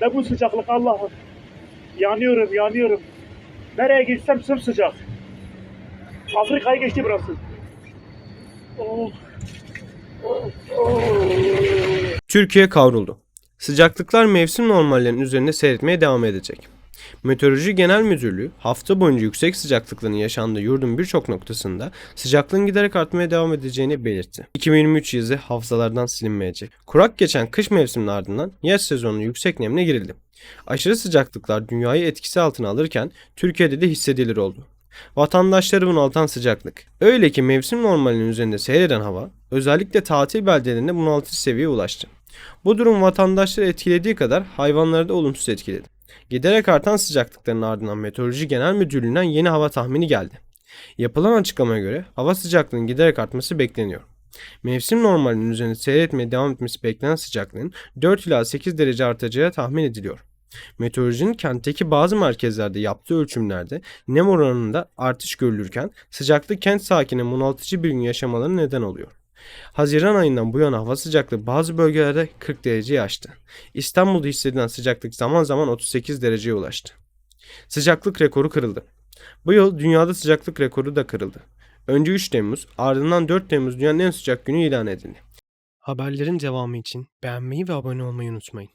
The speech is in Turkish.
Ne bu sıcaklık Allah'ım. Yanıyorum, yanıyorum. Nereye gitsem sımsıcak. Afrika'yı geçti burası. Türkiye kavruldu. Sıcaklıklar mevsim normallerinin üzerinde seyretmeye devam edecek. Meteoroloji Genel Müdürlüğü hafta boyunca yüksek sıcaklıkların yaşandığı yurdun birçok noktasında sıcaklığın giderek artmaya devam edeceğini belirtti. 2023 yazı hafızalardan silinmeyecek. Kurak geçen kış mevsiminin ardından yaz sezonunun yüksek nemine girildi. Aşırı sıcaklıklar dünyayı etkisi altına alırken Türkiye'de de hissedilir oldu. Vatandaşları bunaltan sıcaklık. Öyle ki mevsim normalinin üzerinde seyreden hava özellikle tatil beldelerinde bunaltıcı seviyeye ulaştı. Bu durum vatandaşları etkilediği kadar hayvanları da olumsuz etkiledi. Giderek artan sıcaklıkların ardından Meteoroloji Genel Müdürlüğü'nden yeni hava tahmini geldi. Yapılan açıklamaya göre hava sıcaklığının giderek artması bekleniyor. Mevsim normalinin üzerinde seyretmeye devam etmesi beklenen sıcaklığın 4 ila 8 derece artacağı tahmin ediliyor. Meteorolojinin kentteki bazı merkezlerde yaptığı ölçümlerde nem oranında artış görülürken sıcaklık kent sakininin bunaltıcı bir gün yaşamalarına neden oluyor. Haziran ayından bu yana hava sıcaklığı bazı bölgelerde 40 dereceyi aştı. İstanbul'da hissedilen sıcaklık zaman zaman 38 dereceye ulaştı. Sıcaklık rekoru kırıldı. Bu yıl dünyada sıcaklık rekoru da kırıldı. Önce 3 Temmuz, ardından 4 Temmuz dünyanın en sıcak günü ilan edildi. Haberlerin devamı için beğenmeyi ve abone olmayı unutmayın.